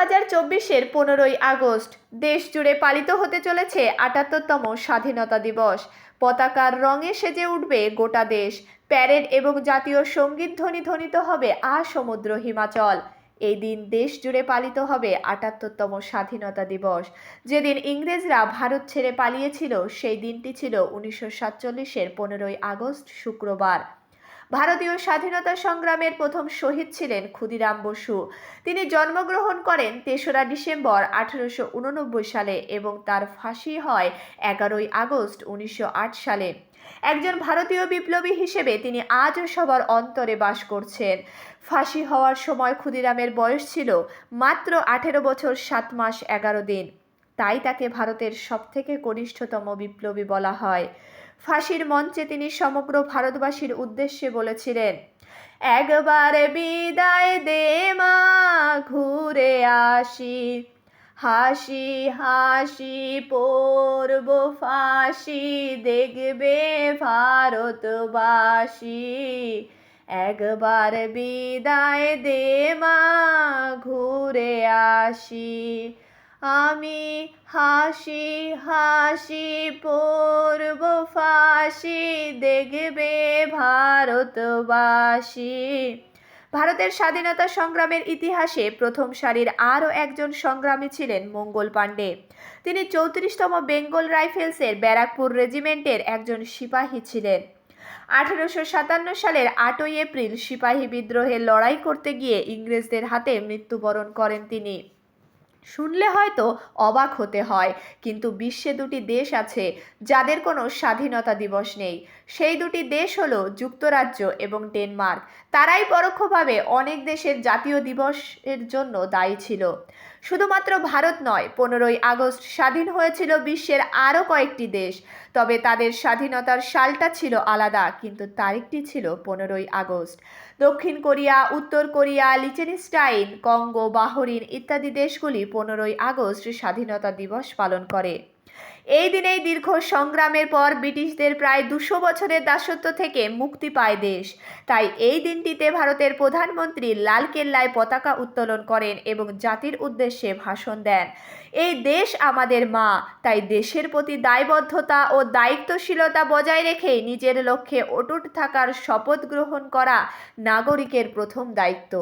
হাজার চব্বিশের পনেরোই আগস্ট দেশ জুড়ে পালিত হতে চলেছে আটাত্তরতম স্বাধীনতা দিবস। পতাকার রঙে সেজে উঠবে গোটা দেশ, প্যারেড এবং জাতীয় সংগীত ধ্বনি ধ্বনিত হবে আ সমুদ্র হিমাচল। এই দিন দেশ জুড়ে পালিত হবে আটাত্তরতম স্বাধীনতা দিবস। যেদিন ইংরেজরা ভারত ছেড়ে পালিয়েছিল, সেই দিনটি ছিল উনিশশো সাতচল্লিশের পনেরোই আগস্ট, শুক্রবার। ভারতীয় স্বাধীনতা সংগ্রামের প্রথম শহীদ ছিলেন ক্ষুদিরাম বসু। তিনি জন্মগ্রহণ করেন তেসরা ডিসেম্বর আঠারোশো উননব্বই সালে এবং তার ফাঁসি হয় এগারোই আগস্ট উনিশশো আট সালে। একজন ভারতীয় বিপ্লবী হিসেবে তিনি আজও সবার অন্তরে বাস করছেন। ফাঁসি হওয়ার সময় ক্ষুদিরামের বয়স ছিল মাত্র আঠেরো বছর সাত মাস এগারো দিন। তাই তাকে ভারতের সবথেকে কনিষ্ঠতম বিপ্লবী বলা হয়। ফাঁসির মঞ্চে তিনি সমগ্র ভারতবাসীর উদ্দেশ্যে বলেছিলেন, একবার বিদায় দে মা, ঘুরে আসি। হাসি হাসি পড়ব ফাঁসি, দেখবে ভারতবাসী। একবার বিদায় দে মা, ঘুরে আসি। আমি হাসি হাসি পড়ব ফাঁসি দেখবে ভারতবাসী। ভারতের স্বাধীনতা সংগ্রামের ইতিহাসে প্রথম সারির আরও একজন সংগ্রামী ছিলেন মঙ্গল পাণ্ডে। তিনি চৌত্রিশতম বেঙ্গল রাইফেলসের ব্যারাকপুর রেজিমেন্টের একজন সিপাহী ছিলেন। আঠেরোশো সাতান্ন সালের আটই এপ্রিল সিপাহী বিদ্রোহে লড়াই করতে গিয়ে ইংরেজদের হাতে মৃত্যুবরণ করেন তিনি। শুনলে হয়তো অবাক হতে হয়। কিন্তু বিশ্বে দুটি দেশ আছে যাদের কোনো স্বাধীনতা দিবস নেই। সেই দুটি দেশ হলো যুক্তরাজ্য এবং ডেনমার্ক। তারাই পরোক্ষভাবে অনেক দেশের জাতীয় দিবসের জন্য দায়ী ছিল। শুধুমাত্র ভারত নয়, পনেরোই আগস্ট স্বাধীন হয়েছিল বিশ্বের আরও কয়েকটি দেশ। তবে তাদের স্বাধীনতার সালটা ছিল আলাদা, কিন্তু তারিখটি ছিল পনেরোই আগস্ট। দক্ষিণ কোরিয়া, উত্তর কোরিয়া, লিচেনস্টাইন, কঙ্গো, বাহরিন ইত্যাদি দেশগুলি পনেরোই আগস্ট স্বাধীনতা দিবস পালন করে। এই দিনেই দীর্ঘ সংগ্রামের পর ব্রিটিশদের প্রায় দুশো বছরের দাসত্ব থেকে মুক্তি পায় দেশ। তাই এই দিনটিতে ভারতের প্রধানমন্ত্রী লালকেল্লায় পতাকা উত্তোলন করেন এবং জাতির উদ্দেশ্যে ভাষণ দেন। এই দেশ আমাদের মা, তাই দেশের প্রতি দায়বদ্ধতা ও দায়িত্বশীলতা বজায় রেখে নিজের লক্ষ্যে অটুট থাকার শপথ গ্রহণ করা নাগরিকের প্রথম দায়িত্ব।